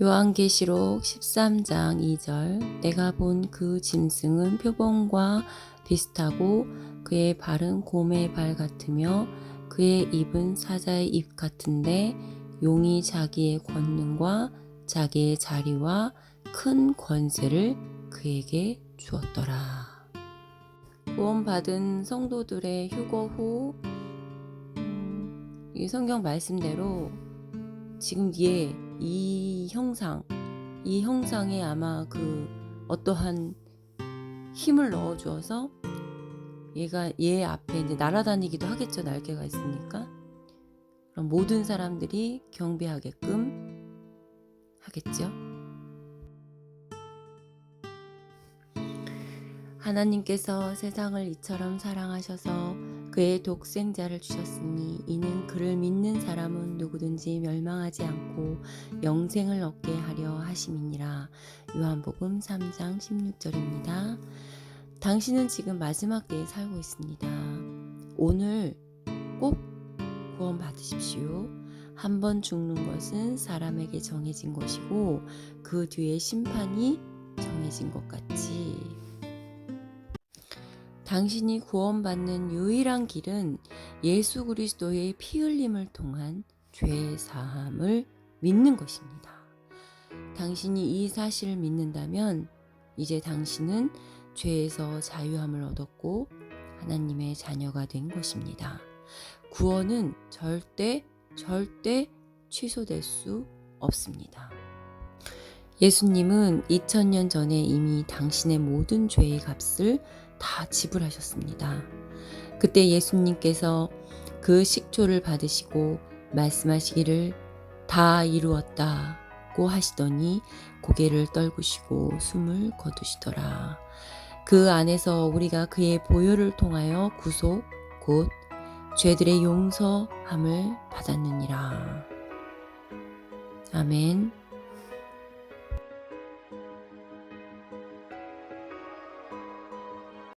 요한계시록 13장 2절 내가 본 그 짐승은 표범과 비슷하고 그의 발은 곰의 발 같으며 그의 입은 사자의 입 같은데 용이 자기의 권능과 자기의 자리와 큰 권세를 그에게 주었더라. 구원받은 성도들의 휴거 후, 음, 이 성경 말씀대로 지금 얘, 이 형상, 이 형상에 아마 그 어떠한 힘을 넣어 주어서 얘가 얘 앞에 이제 날아다니기도 하겠죠. 날개가 있으니까. 그럼 모든 사람들이 경배하게끔 하겠죠. 하나님께서 세상을 이처럼 사랑하셔서 그의 독생자를 주셨으니 이는 그를 믿는 사람은 누구든지 멸망하지 않고 영생을 얻게 하려 하심이니라. 요한복음 3장 16절입니다. 당신은 지금 마지막 때에 살고 있습니다. 오늘 꼭 구원 받으십시오. 한 번 죽는 것은 사람에게 정해진 것이고 그 뒤에 심판이 정해진 것 같이 당신이 구원받는 유일한 길은 예수 그리스도의 피 흘림을 통한 죄 사함을 믿는 것입니다. 당신이 이 사실을 믿는다면 이제 당신은 죄에서 자유함을 얻었고 하나님의 자녀가 된 것입니다. 구원은 절대 절대 취소될 수 없습니다. 예수님은 2000년 전에 이미 당신의 모든 죄의 값을 다 지불하셨습니다. 그때 예수님께서 그 식초를 받으시고 말씀하시기를 다 이루었다고 하시더니 고개를 떨구시고 숨을 거두시더라. 그 안에서 우리가 그의 보혈을 통하여 구속 곧 죄들의 용서함을 받았느니라. 아멘.